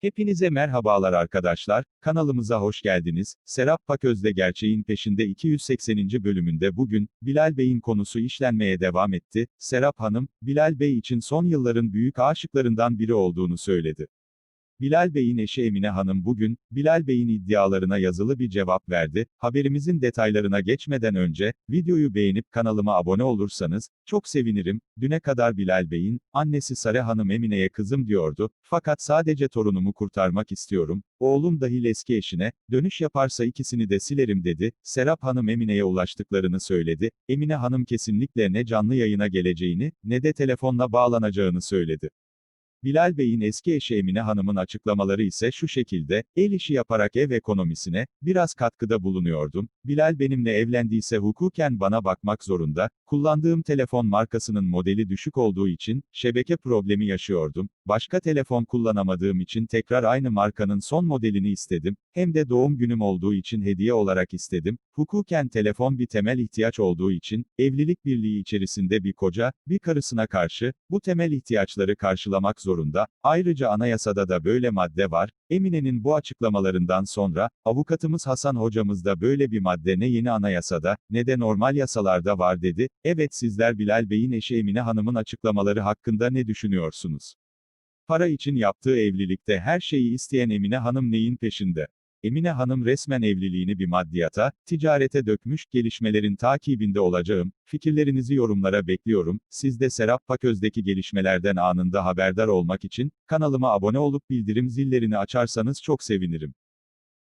Hepinize merhabalar arkadaşlar, kanalımıza hoş geldiniz. Serap Paköz'de Gerçeğin Peşinde 280. bölümünde bugün, Bilal Bey'in konusu işlenmeye devam etti. Serap Hanım, Bilal Bey için son yılların büyük aşıklarından biri olduğunu söyledi. Bilal Bey'in eşi Emine Hanım bugün, Bilal Bey'in iddialarına yazılı bir cevap verdi. Haberimizin detaylarına geçmeden önce, videoyu beğenip kanalıma abone olursanız, çok sevinirim. Düne kadar Bilal Bey'in, annesi Sare Hanım Emine'ye kızım diyordu, fakat sadece torunumu kurtarmak istiyorum, oğlum dahil eski eşine, dönüş yaparsa ikisini de silerim dedi, Serap Hanım Emine'ye ulaştıklarını söyledi, Emine Hanım kesinlikle ne canlı yayına geleceğini, ne de telefonla bağlanacağını söyledi. Bilal Bey'in eski eşi Emine Hanım'ın açıklamaları ise şu şekilde, el işi yaparak ev ekonomisine, biraz katkıda bulunuyordum, Bilal benimle evlendiyse hukuken bana bakmak zorunda, kullandığım telefon markasının modeli düşük olduğu için, şebeke problemi yaşıyordum, başka telefon kullanamadığım için tekrar aynı markanın son modelini istedim, hem de doğum günüm olduğu için hediye olarak istedim, hukuken telefon bir temel ihtiyaç olduğu için, evlilik birliği içerisinde bir koca, bir karısına karşı, bu temel ihtiyaçları karşılamak zorunda, ayrıca anayasada da böyle madde var, Emine'nin bu açıklamalarından sonra, avukatımız Hasan hocamız da böyle bir madde ne yeni anayasada, ne de normal yasalarda var dedi, evet sizler Bilal Bey'in eşi Emine Hanım'ın açıklamaları hakkında ne düşünüyorsunuz? Para için yaptığı evlilikte her şeyi isteyen Emine Hanım neyin peşinde? Emine Hanım resmen evliliğini bir maddiyata, ticarete dökmüş, gelişmelerin takibinde olacağım, fikirlerinizi yorumlara bekliyorum, siz de Serap Paköz'deki gelişmelerden anında haberdar olmak için, kanalıma abone olup bildirim zillerini açarsanız çok sevinirim.